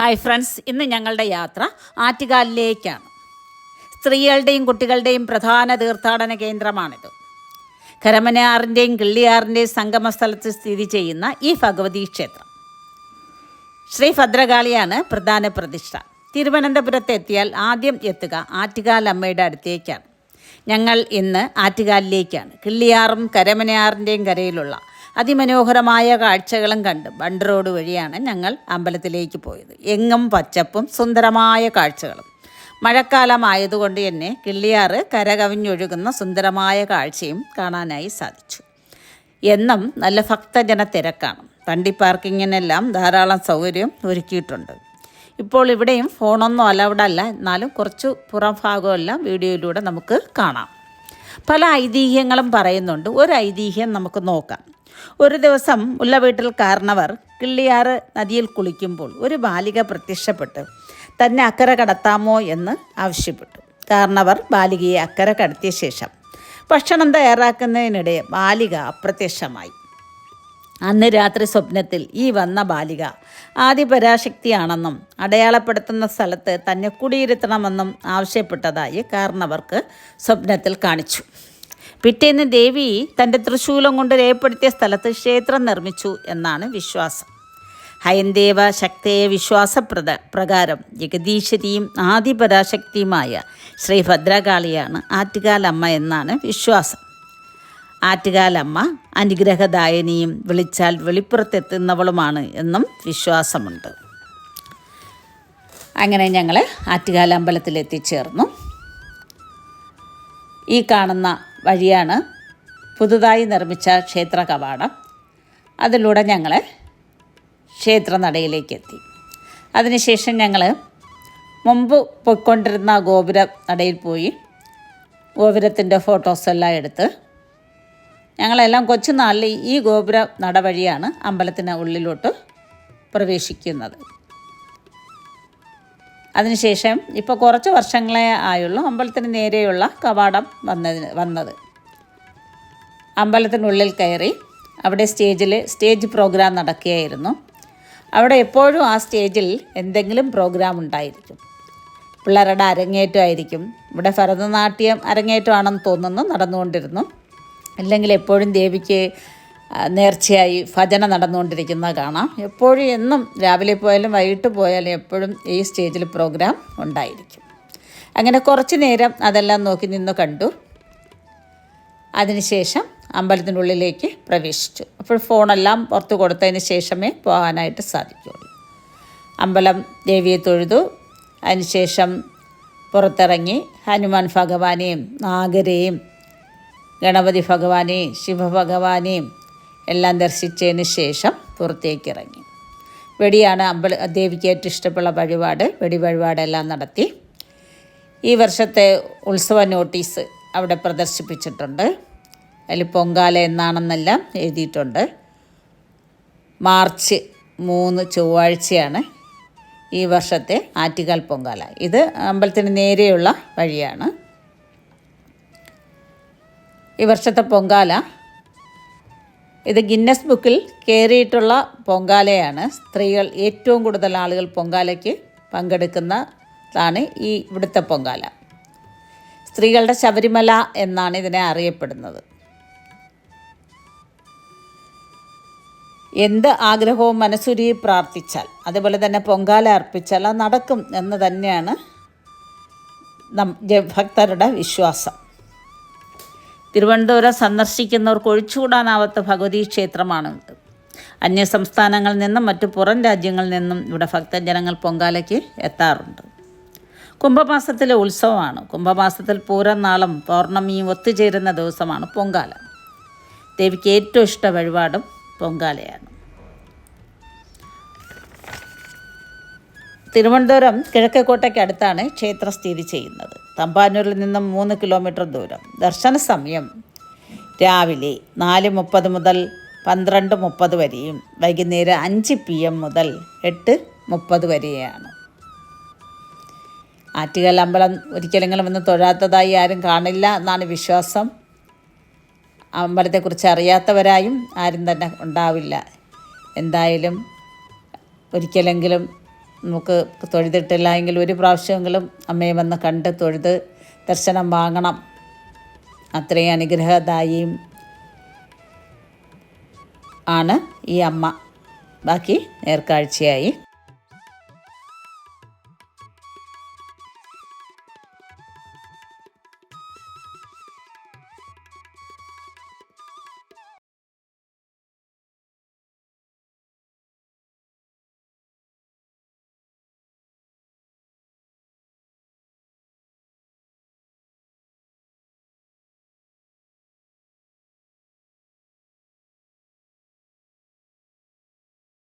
Hi friends ഇന്ന് ഞങ്ങളുടെ യാത്ര ആറ്റുകാലിലേക്കാണ്. സ്ത്രീകളുടെയും കുട്ടികളുടെയും പ്രധാന തീർത്ഥാടന കേന്ദ്രമാണിത്. കരമനയാറിന്റെയും കിള്ളിയാറിന്റെയും സംഗമ സ്ഥലത്ത് സ്ഥിതി ചെയ്യുന്ന ഈ ഭഗവതി ക്ഷേത്രം. ശ്രീ ഭദ്രകാളിയാണ് പ്രധാന പ്രതിഷ്ഠ. തിരുവനന്തപുരത്ത് എത്തിയാൽ ആദ്യം എത്തുക ആറ്റുകാൽ അമ്മയുടെ അടുത്തേക്കാണ്. ഞങ്ങൾ ഇന്ന് ആറ്റുകാലിലേക്കാണ്. കിള്ളിയാറും കരമനയാറിന്റെയും കരയിലുള്ള അതിമനോഹരമായ കാഴ്ചകളും കണ്ട് ബണ്ട് റോഡ് വഴിയാണ് ഞങ്ങൾ അമ്പലത്തിലേക്ക് പോയത്. എങ്ങും പച്ചപ്പും സുന്ദരമായ കാഴ്ചകളും. മഴക്കാലമായതുകൊണ്ട് തന്നെ കിള്ളിയാറ് കരകവിഞ്ഞൊഴുകുന്ന സുന്ദരമായ കാഴ്ചയും കാണാനായി സാധിച്ചു. എന്നും നല്ല ഭക്തജന തിരക്കാണ്. വണ്ടി പാർക്കിങ്ങിനെല്ലാം ധാരാളം സൗകര്യം ഒരുക്കിയിട്ടുണ്ട്. ഇപ്പോൾ ഇവിടെയും ഫോണൊന്നും അലൗഡ് അല്ല എന്നാലും കുറച്ച് പുറം ഭാഗമെല്ലാം വീഡിയോയിലൂടെ നമുക്ക് കാണാം. പല ഐതിഹ്യങ്ങളും പറയുന്നുണ്ട്. ഒരു ഐതിഹ്യം നമുക്ക് നോക്കാം. ഒരു ദിവസം ഉള്ള വീട്ടിൽ കാരണവർ കിള്ളിയാറ് നദിയിൽ കുളിക്കുമ്പോൾ ഒരു ബാലിക പ്രത്യക്ഷപ്പെട്ട് തന്നെ അക്കര കടത്താമോ എന്ന് ആവശ്യപ്പെട്ടു. കാരണവർ ബാലികയെ അക്കര കടത്തിയ ശേഷം ഭക്ഷണം തയ്യാറാക്കുന്നതിനിടെ ബാലിക അപ്രത്യക്ഷമായി. അന്ന് രാത്രി സ്വപ്നത്തിൽ ഈ വന്ന ബാലിക ആദിപരാശക്തിയാണെന്നും അടയാളപ്പെടുത്തുന്ന സ്ഥലത്ത് തന്നെ കുടിയിരുത്തണമെന്നും ആവശ്യപ്പെട്ടതായി കാരണവർക്ക് സ്വപ്നത്തിൽ കാണിച്ചു. പിറ്റേന്ന് ദേവി തന്റെ തൃശൂലം കൊണ്ട് രേഖപ്പെടുത്തിയ സ്ഥലത്ത് ക്ഷേത്രം നിർമ്മിച്ചു എന്നാണ് വിശ്വാസം. ഹയന്തേവ ശക്തയെ വിശ്വാസപ്രദ പ്രകാരം ജഗദീശ്വരിയും ആദിപരാശക്തിയുമായ ശ്രീ ഭദ്രകാളിയാണ് ആറ്റുകാലമ്മ എന്നാണ് വിശ്വാസം. ആറ്റുകാലമ്മ അനുഗ്രഹദായനിയും വിളിച്ചാൽ വെളിപ്പുറത്തെത്തുന്നവളുമാണ് എന്നും വിശ്വാസമുണ്ട്. അങ്ങനെ ഞങ്ങൾ ആറ്റുകാല അമ്പലത്തിൽ എത്തിച്ചേർന്നു ഈ കാണുന്ന വഴിയാണ് പുതുതായി നിർമ്മിച്ച ക്ഷേത്ര കവാടം. അതിലൂടെ ഞങ്ങൾ ക്ഷേത്രനടയിലേക്ക് എത്തി അതിനുശേഷം ഞങ്ങൾ മുമ്പ് പോയിക്കൊണ്ടിരുന്ന ഗോപുര നടയിൽ പോയി ഗോപുരത്തിന്റെ ഫോട്ടോസെല്ലാം എടുത്ത് ഞങ്ങളെല്ലാം കൊച്ചുനാളിൽ ഈ ഗോപുര നട വഴിയാണ് അമ്പലത്തിന് ഉള്ളിലോട്ട് പ്രവേശിക്കുന്നത്. അതിനുശേഷം ഇപ്പോൾ കുറച്ച് വർഷങ്ങളെ ആയുള്ളൂ അമ്പലത്തിന് നേരെയുള്ള കവാടം വന്നതിന് വന്നത്. അമ്പലത്തിനുള്ളിൽ കയറി അവിടെ സ്റ്റേജിൽ സ്റ്റേജ് പ്രോഗ്രാം നടക്കുകയായിരുന്നു. അവിടെ എപ്പോഴും ആ സ്റ്റേജിൽ എന്തെങ്കിലും പ്രോഗ്രാം ഉണ്ടായിരിക്കും. പിള്ളേരുടെ അരങ്ങേറ്റമായിരിക്കും ഇവിടെ ഭരതനാട്യം അരങ്ങേറ്റമാണെന്ന് തോന്നുന്നു നടന്നുകൊണ്ടിരുന്നു. അല്ലെങ്കിൽ എപ്പോഴും ദേവിക്ക് നേർച്ചയായി ഭജന നടന്നുകൊണ്ടിരിക്കുന്നത് കാണാം. എപ്പോഴും എന്നും രാവിലെ പോയാലും വൈകിട്ട് പോയാലും എപ്പോഴും ഈ സ്റ്റേജിൽ പ്രോഗ്രാം ഉണ്ടായിരിക്കും. അങ്ങനെ കുറച്ച് നേരം അതെല്ലാം നോക്കി നിന്ന് കണ്ടു. അതിനുശേഷം അമ്പലത്തിനുള്ളിലേക്ക് പ്രവേശിച്ചു. അപ്പോൾ ഫോണെല്ലാം പുറത്ത് കൊടുത്തതിന് ശേഷമേ പോകാനായിട്ട് സാധിക്കുകയുള്ളൂ. അമ്പലം ദേവിയെ തൊഴുതു. അതിനുശേഷം പുറത്തിറങ്ങി ഹനുമാൻ ഭഗവാനെയും നാഗരെയും ഗണപതി ഭഗവാനെയും ശിവഭഗവാനെയും എല്ലാം ദർശിച്ചതിന് ശേഷം പുറത്തേക്ക് ഇറങ്ങി വെടിയാണ് അമ്പല ദേവിക്ക് ഏറ്റവും ഇഷ്ടമുള്ള വഴിപാട്. വെടി വഴിപാടെല്ലാം നടത്തി. ഈ വർഷത്തെ ഉത്സവ നോട്ടീസ് അവിടെ പ്രദർശിപ്പിച്ചിട്ടുണ്ട്. അതിൽ പൊങ്കാല എന്നാണെന്നെല്ലാം എഴുതിയിട്ടുണ്ട്. മാർച്ച് മൂന്ന് ചൊവ്വാഴ്ചയാണ് ഈ വർഷത്തെ ആറ്റുകാൽ പൊങ്കാല. ഇത് അമ്പലത്തിന് നേരെയുള്ള വഴിയാണ്. ഈ വർഷത്തെ പൊങ്കാല ഇത് ഗിന്നസ് ബുക്കിൽ കയറിയിട്ടുള്ള പൊങ്കാലയാണ്. സ്ത്രീകൾ ഏറ്റവും കൂടുതൽ ആളുകൾ പൊങ്കാലയ്ക്ക് പങ്കെടുക്കുന്നതാണ് ഈ ഇവിടുത്തെ പൊങ്കാല. സ്ത്രീകളുടെ ശബരിമല എന്നാണ് ഇതിനെ അറിയപ്പെടുന്നത്. എന്ത് ആഗ്രഹവും മനസ്സുരി പ്രാർത്ഥിച്ചാൽ അതുപോലെ തന്നെ പൊങ്കാല അർപ്പിച്ചാൽ അത് നടക്കും എന്ന് തന്നെയാണ് ഭക്തരുടെ വിശ്വാസം. തിരുവനന്തപുരം സന്ദർശിക്കുന്നവർക്ക് ഒഴിച്ചുകൂടാനാവാത്ത ഭഗവതി ക്ഷേത്രമാണ് അന്യ സംസ്ഥാനങ്ങളിൽ നിന്നും മറ്റു പുറം രാജ്യങ്ങളിൽ നിന്നും ഇവിടെ ഭക്തജനങ്ങൾ പൊങ്കാലയ്ക്ക് എത്താറുണ്ട്. കുംഭമാസത്തിലെ ഉത്സവമാണ്. കുംഭമാസത്തിൽ പൂരം നാളും പൗർണമിയും ഒത്തുചേരുന്ന ദിവസമാണ് പൊങ്കാല. ദേവിക്ക് ഏറ്റവും ഇഷ്ട വഴിപാടും പൊങ്കാലയാണ്. തിരുവനന്തപുരം കിഴക്കേക്കോട്ടയ്ക്ക് അടുത്താണ് ക്ഷേത്രം സ്ഥിതി ചെയ്യുന്നത്. തമ്പാനൂരിൽ നിന്നും മൂന്ന് കിലോമീറ്റർ ദൂരം. ദർശന സമയം രാവിലെ നാല് മുപ്പത് മുതൽ പന്ത്രണ്ട് മുപ്പത് വരെയും വൈകുന്നേരം അഞ്ച് പി എം മുതൽ എട്ട് മുപ്പത് വരെയാണ്. ആറ്റുകാൽ അമ്പലം ഒരിക്കലെങ്കിലും ഒന്ന് തൊഴാത്തതായി ആരും കാണില്ല എന്നാണ് വിശ്വാസം. അമ്പലത്തെക്കുറിച്ച് അറിയാത്തവരായും ആരും തന്നെ ഉണ്ടാവില്ല. എന്തായാലും ഒരിക്കലെങ്കിലും നമുക്ക് തൊഴുതിട്ടില്ല എങ്കിൽ ഒരു പ്രാവശ്യമെങ്കിലും അമ്മയെ വന്ന് കണ്ട് തൊഴുത് ദർശനം വാങ്ങണം. അത്രയും അനുഗ്രഹദായിയും ആണ് ഈ അമ്മ. ബാക്കി നേർക്കാഴ്ചയായി.